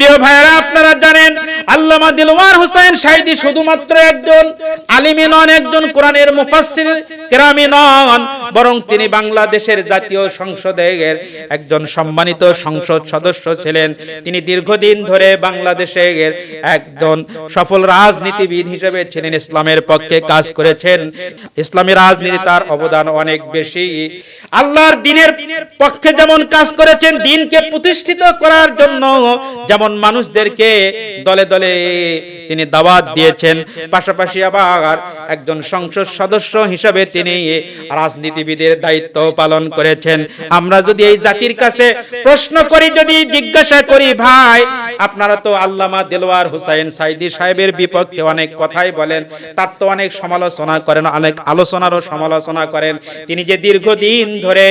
প্রিয় ভাইরা আপনারা জানেন আল্লামা দিলওয়ার হোসেন সাইদি শুধুমাত্র একজন, আলিমী নন একজন কোরআনের মুফাসসির, কেরামি নন, বরং তিনি বাংলাদেশের জাতীয় সংসদের একজন সম্মানিত সংসদ সদস্য ছিলেন। তিনি দীর্ঘদিন ধরে বাংলাদেশের একজন সফল রাজনীতিবিদ হিসেবে ছিলেন, ইসলামের পক্ষে কাজ করেছেন। ইসলামী রাজনীতি তার অবদান অনেক বেশি। আল্লাহর দিনের পক্ষে যেমন কাজ করেছেন, দিনকে প্রতিষ্ঠিত করার জন্য যেমন মানুষদেরকে দলে দলে তিনি দাওয়াত দিয়েছেন। পাশাপাশি আবার একজন সংসদ সদস্য হিসেবে তিনি রাজনীতিবিদের দায়িত্ব পালন করেছেন। আমরা যদি এই জাতির কাছে প্রশ্ন করি, যদি জিজ্ঞাসা করি, ভাই, আপনারা তো আল্লামা দেলোয়ার হুসাইন সাইদি সাহেবের বিপক্ষে অনেক কথাই বলেন, তার তো অনেক সমালোচনা করেন, অনেক আলোচনারও সমালোচনা করেন। তিনি যে দীর্ঘদিন ধরে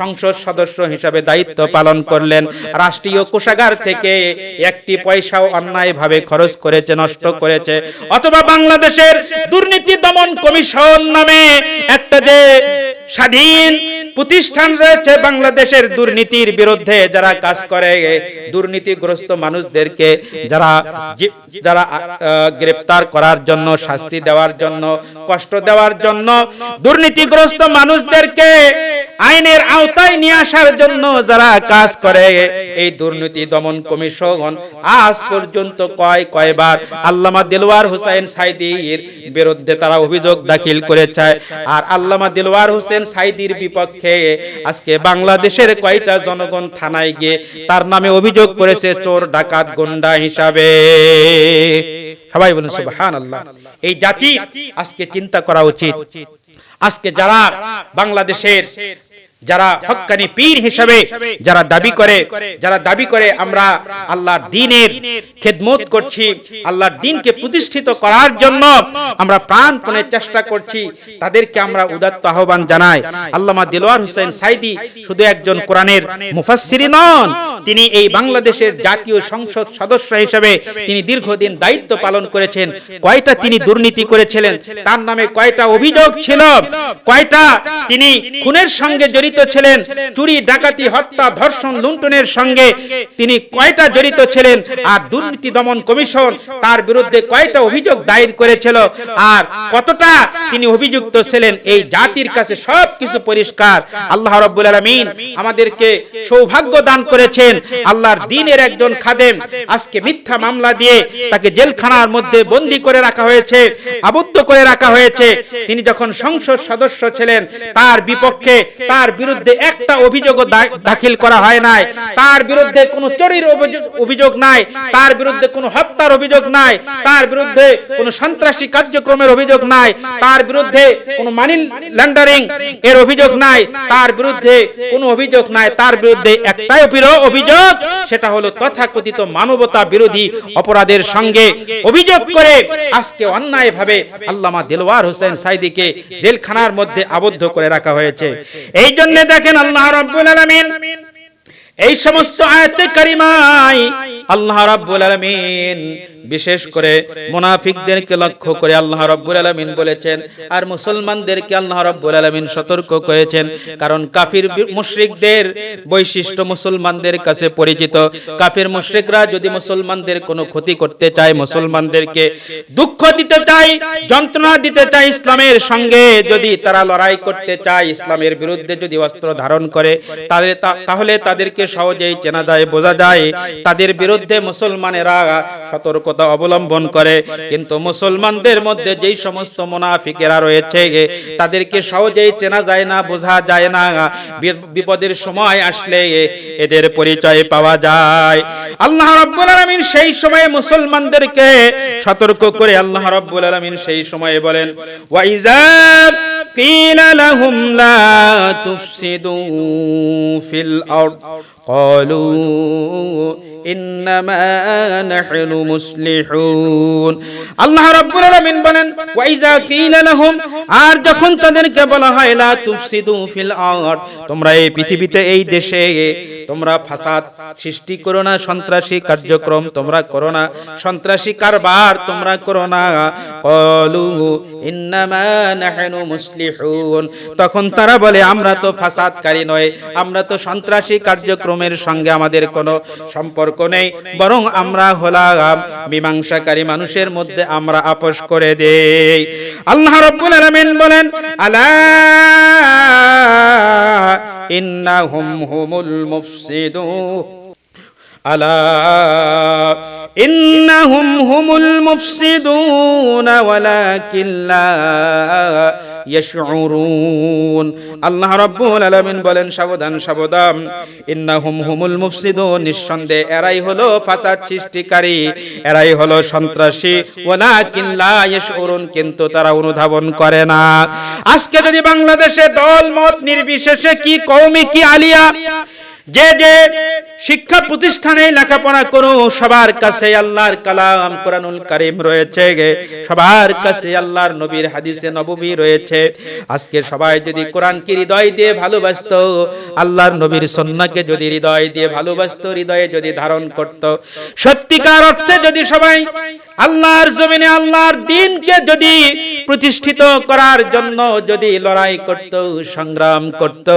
সংসদ সদস্য হিসাবে দায়িত্ব পালন করলেন, রাষ্ট্রীয় কোষাগার থেকে একটি পয়সাও অন্যায়ভাবে খরচ করেছে, নষ্ট করেছে, অথবা বাংলাদেশের দুর্নীতি দমন কমিশন নামে একটা যে স্বাধীন প্রতিষ্ঠান রয়েছে বাংলাদেশের দুর্নীতির বিরুদ্ধে যারা কাজ করে, দুর্নীতিগ্রস্ত মানুষদেরকে যারা যারা গ্রেপ্তার করার জন্য, শাস্তি দেওয়ার জন্য, কষ্ট দেওয়ার জন্য দুর্নীতিগ্রস্ত মানুষদেরকে আইনের আওতায় নিয়ে আসার জন্য যারা কাজ করে, এই দুর্নীতি দমন কমিশন আজ পর্যন্ত কয়, কয়বার আল্লামা দিলওয়ার হুসাইন সাইদির বিরুদ্ধে তারা অভিযোগ দাখিল করেছে। আর আল্লামা দিলওয়ার হোসেন সাইদির বিপক্ষে আজকে বাংলাদেশের কয়টা জনগণ থানায় গিয়ে তার নামে অভিযোগ করেছে, চোর, ডাকাত, গুন্ডা হিসাবে। সবাই বলেন, সুবহানাল্লাহ। এই জাতি আজকে চিন্তা করা উচিত। আজকে যারা বাংলাদেশের যারা হক্কানি পীর হিসাবে যারা দাবি করে, যারা দাবি করে আমরা আল্লাহর দিনের খেদমত করছি, আল্লাহর দিনকে প্রতিষ্ঠিত করার জন্য আমরা প্রাণপণে চেষ্টা করছি, তাদেরকে আমরা উদাত্ত আহ্বান জানাই। আল্লামা দিলওয়ার হোসেন সাইদি শুধু একজন কোরআনের মুফাসসিরই নন তিনি এই বাংলাদেশের জাতীয় সংসদ সদস্য হিসেবে তিনি দীর্ঘদিন দায়িত্ব পালন করেছেন। কয়টা তিনি দুর্নীতি করেছিলেন? তার নামে কয়টা অভিযোগ ছিল? কয়টা তিনি খুনের সঙ্গে জড়িত ছিলেন? চুরি, ডাকাতি, হত্যা, ধর্ষণ, লুণ্ঠনের সঙ্গে তিনি কয়টা জড়িত ছিলেন? আর দুর্নীতি দমন কমিশন তার বিরুদ্ধে কয়টা অভিযোগ দায়ের করেছিল? আর কতটা তিনি অভিযুক্ত ছিলেন? এই জাতির কাছে সবকিছু পরিষ্কার। আল্লাহ রাব্বুল আলামিন আমাদেরকে সৌভাগ্য দান করেছেন। আল্লাহর দিনের একজন খাদেম। আজকে মিথ্যা মামলা দিয়ে তাকে জেলখানার মধ্যে বন্দী করে রাখা হয়েছে। আবদ্ধ করে রাখা হয়েছে। তিনি যখন সংসদ সদস্য ছিলেন, তার বিপক্ষে তার বিরুদ্ধে একটা অভিযোগও দা- দাখিল করা হয় নাই। তার বিরুদ্ধে কোনো চুরির অভিযোগ- অভিযোগ নাই। তার বিরুদ্ধে কোনো হত্যার অভিযোগ নাই। তার বিরুদ্ধে কোনো সন্ত্রাসী কার্যক্রমের অভিযোগ নাই। তার বিরুদ্ধে কোনো মানি ল্যান্ডারিং এর অভিযোগ নাই। তার বিরুদ্ধে কোনো অভিযোগ নাই। তার বিরুদ্ধে একটাই অভিযোগ অভিযোগ, সেটা হলো তথাকথিত মানবতা বিরোধী অপরাধের সঙ্গে অভিযোগ করে আজকে অন্যায়ভাবে আল্লামা দিলওয়ার হোসেন সাইদিকে জেলখানার মধ্যে আবদ্ধ করে রাখা হয়েছে। এই জন্য দেখেন আল্লাহ রব্বুল আলামিন এই সমস্ত আয়াতে কারিমাই আল্লাহ রাব্বুল আলামিন, বিশেষ করে মুনাফিকদেরকে লক্ষ্য করে আল্লাহ রাব্বুল আলামিন বলেছেন আর মুসলমানদেরকে আল্লাহ রাব্বুল আলামিন সতর্ক করেছেন। কারণ কাফির মুশরিকদের বৈশিষ্ট্য মুসলমানদের কাছে পরিচিত। কাফির মুশরিকরা যদি মুসলমানদের কোনো ক্ষতি করতে চায়, মুসলমানদেরকে দুঃখ দিতে চায়, যন্ত্রণা দিতে চায় ইসলামের সঙ্গে, যদি তারা লড়াই করতে চায়, ইসলামের বিরুদ্ধে যদি অস্ত্র ধারণ করে তাহলে তাদেরকে সহজেই চেনা যায়, বোঝা যায়। তাদের বিরুদ্ধে মুসলমানেরা সতর্কতা অবলম্বন করে কিন্তু মুসলমানদের মধ্যে যেই সমস্ত মুনাফিকেরা রয়েছে তাদেরকে সহজেই চেনা যায় না বোঝা যায় না বি- বিপদের সময় আসলে এদের পরিচয় পাওয়া যায় আল্লাহ রাব্বুল আলামিন সেই সময়ে মুসলমানদেরকে সতর্ক করে আল্লাহ রাব্বুল আলামিন সেই সময়ে বলেন ওয়াইজা قيل لهم لا تفسدوا في الأرض قالوا পৃথিবীতে, এই দেশে, তোমরা সৃষ্টি করো না, সন্ত্রাসী কার্যক্রম তোমরা করো না, সন্ত্রাসী কারবার তোমরা করো না। তখন তারা বলে, আমরা তো ফাসাদকারী নয়, আমরা তো সন্ত্রাসী কার্যক্রমের সঙ্গে আমাদের কোনো সম্পর্ক সম্পর্ক নেই, বরং আমরা হলাম মীমাংসাকারী মানুষের মধ্যে আমরা আপোষ করে দেই। আল্লাহ রাব্বুল আলামিন বলেন, আলা ইন্নাহুম হুমুল মুফসিদুন আলা ইন্নাহুম হুমুল মুফসিদুন ওয়ালাকিন লা ইয়াশউরুন। আল্লাহ রাব্বুল আলামিন বলেন, সাবধান সাবধান। ইন্নাহুম হুমুল মুফসিদুন। নিঃসন্দেহে এরাই হলো ফাসাদ সৃষ্টিকারী। এরাই হলো সন্ত্রাসী। ওয়ালাকিন লা ইয়াশউরুন। কিন্তু তারা অনুধাবন করে না। আজকে যদি বাংলাদেশে দল মত নির্বিশেষে কি কওমি, কি আলিয়া? যে যে শিক্ষা প্রতিষ্ঠানে লেখাপড়া করো, সবার কাছে আল্লাহর কালাম কোরআনুল কারিম রয়েছে সবার কাছে আল্লাহর নবীর হাদিসে নববী রয়েছে। আজকে সবাই যদি কোরআনকে হৃদয় দিয়ে ভালোবাসতো, আল্লাহর নবীর সন্নাকে যদি হৃদয় দিয়ে ভালোবাসতো, হৃদয়ে যদি ধারণ করত। সত্যিকার অর্থে যদি সবাই আল্লাহর জমিনে আল্লাহর দিনকে যদি প্রতিষ্ঠিত করার জন্য যদি লড়াই করত, সংগ্রাম করত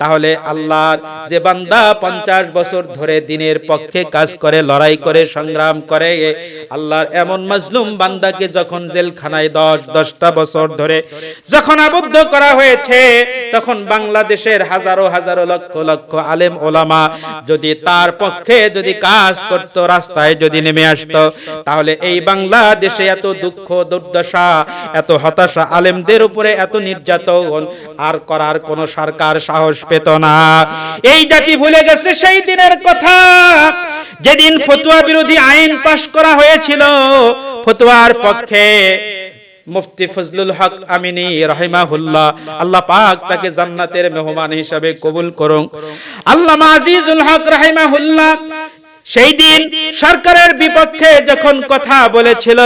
তাহলে আল্লাহর যে বান্দা পঞ্চাশ বছর ধরে দিনের পক্ষে কাজ করে, লড়াই করে, সংগ্রাম করে, আল্লাহর এমন মাজলুম বান্দাকে যখন জেলখানায় দশ, দশটা বছর ধরে যখন আবদ্ধ করা হয়েছে, তখন বাংলাদেশের হাজারো হাজারো লক্ষ লক্ষ আলেম ওলামা যদি তার পক্ষে যদি কাজ করত, রাস্তায় যদি নেমে আসতো, তাহলে এই বাংলাদেশে এত দুঃখ, দুর্দশা, এত হতাশা আলেমদের উপরে এত নির্যাতন, আর করার কোন সরকার সাহস পেত না। এই জাতি ভুলে গেছে সেই দিনের কথা। যেদিন ফতুয়া বিরোধী আইন পাশ করা হয়েছিল, ফতুয়ার পক্ষে মুফতি ফজলুল হক আমিনী রহিমাহুল্লাহ আল্লাহ পাক তাকে জান্নাতের মেহমান হিসাবে কবুল করুন। আল্লামা আজিজুল হক রহিমাহুল্লাহ সেই দিন সরকারের বিপক্ষে যখন কথা বলেছিল,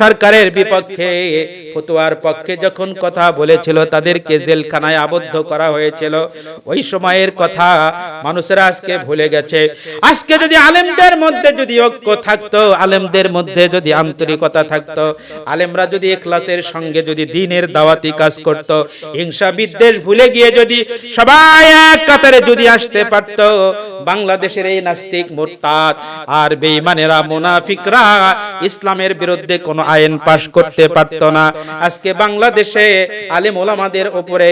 সরকারের বিপক্ষে, ফতুয়ার পক্ষে যখন কথা বলেছিল, তাদেরকে জেলখানায় আবদ্ধ করা হয়েছিল। ওই সময়ের কথা মানুষেরা আজকে ভুলে গেছে। আজকে যদি আলেমদের মধ্যে যদি ঐক্য থাকতো, আলেমদের মধ্যে যদি আন্তরিকতা থাকতো, আলেমরা যদি এখলাসের সঙ্গে যদি দিনের দাওয়াতি কাজ করত, হিংসা বিদ্বেষ ভুলে গিয়ে যদি সবাই এক কাতারে যদি আসতে পারতো বাংলাদেশের এই নাস্তিক মোরতাদ আর বেঈমানেরা, মুনাফিকরা ইসলামের বিরুদ্ধে কোনো আইন পাশ করতে পারত না। আজকে বাংলাদেশে আলেম ওলামাদের উপরে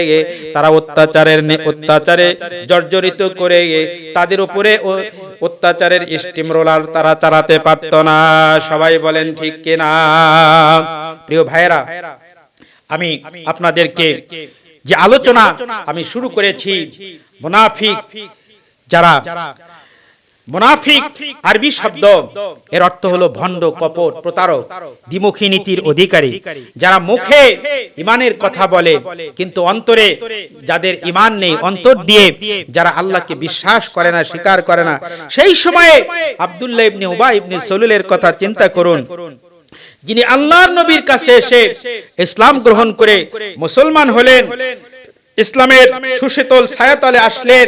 তারা অত্যাচারের অত্যাচারে জর্জরিত করে তাদের উপরে অত্যাচারের স্টিম রোলার তারা চালাতে পারত না। সবাই বলেন, ঠিক কিনা প্রিয় ভাইরা আমি আপনাদেরকে যে আলোচনা আমি শুরু করেছি, মুনাফিক যারা মুনাফিক আরবি শব্দ, এর অর্থ হলো ভণ্ড, কপট, প্রতারক, দ্বিমুখী নীতির অধিকারী। যারা মুখে ইমানের কথা বলে, কিন্তু অন্তরে যাদের ইমান নেই, অন্তর দিয়ে যারা আল্লাহকে বিশ্বাস করে না, স্বীকার করে না, সেই সময়ে আব্দুল্লাহ ইবনে উবাই ইবনে সলুলের কথা চিন্তা করুন। যিনি আল্লাহর নবীর কাছে এসে ইসলাম গ্রহণ করে মুসলমান হলেন, ইসলামের সুশীতল ছায়াতলে আসলেন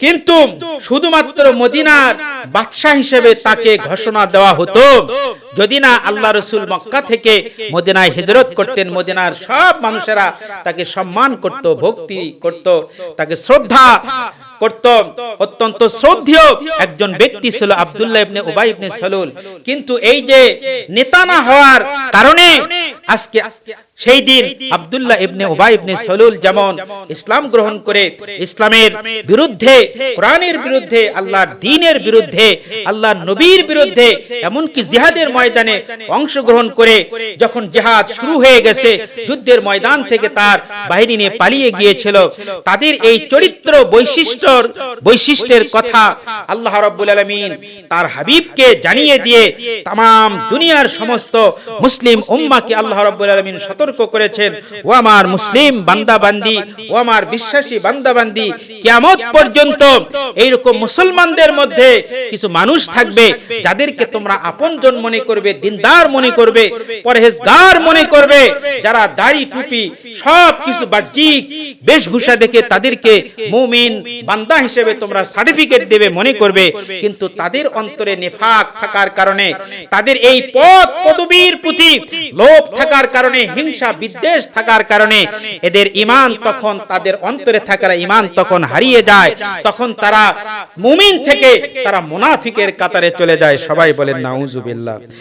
কিন্তু শুধুমাত্র মদিনার বাদশাহ হিসেবে তাকে ঘোষণা দেওয়া হতো। যদি না আল্লাহ রসুল মক্কা থেকে মদিনায় হিজরত করতেন, মদিনার সব মানুষেরা তাকে সম্মান করত, ভক্তি করত, তাকে শ্রদ্ধা করত। অত্যন্ত শ্রদ্ধেয় একজন ব্যক্তি ছিল আব্দুল্লাহ ইবনে উবাই ইবনে সালুল। কিন্তু এই যে নেতা না হওয়ার কারণে আজকে সেই দিন আব্দুল্লাহ ইবনে উবাই ইবনে সালুল যেমন ইসলাম গ্রহণ করে, ইসলামের বিরুদ্ধে, কোরআনের বিরুদ্ধে, আল্লাহর দ্বীনের বিরুদ্ধে, আল্লাহর নবীর বিরুদ্ধে, এমনকি জিহাদের ময়দানে অংশগ্রহণ করে যখন জিহাদ শুরু হয়ে গেছে, যুদ্ধের ময়দান থেকে তার বাহিনী নিয়ে পালিয়ে গিয়েছিল। তাদের এই চরিত্র বৈশিষ্ট্যর বৈশিষ্ট্যের কথা আল্লাহ রাব্বুল আলামিন তার হাবিবকে জানিয়ে দিয়ে তাম দুনিয়ার সমস্ত মুসলিম উম্মাকে আল্লাহ রাব্বুল আলামিন সতর্ক করেছেন। ও আমার মুসলিম বান্দাবান্দি, ও আমার বিশ্বাসী বান্দা বান্দি কিয়ামত পর্যন্ত এইরকম মুসলমানদের মধ্যে কিছু মানুষ থাকবে যাদেরকে তোমরা আপনজন মনে করবে করবে, দিনদার মনে করবে, পরহেজগার মনে করবে, যারা দাড়ি টুপি সব কিছু বাহ্যিক বেশভূষা দেখে তাদেরকে মুমিন বান্দা হিসেবে তোমরা সার্টিফিকেট দেবে মনে করবে, কিন্তু তাদের অন্তরে নেফাক থাকার কারণে, তাদের এই পদ পদবীর প্রতি লোভ থাকার কারণে, হিংসা বিদ্বেষ থাকার কারণে, এদের ইমান তখন তাদের অন্তরে থাকার ইমান তখন হারিয়ে যায়, তখন তারা মুমিন থেকে তারা মুনাফিকের কাতারে চলে যায়। সবাই বলেন, নাউজুবিল্লাহ।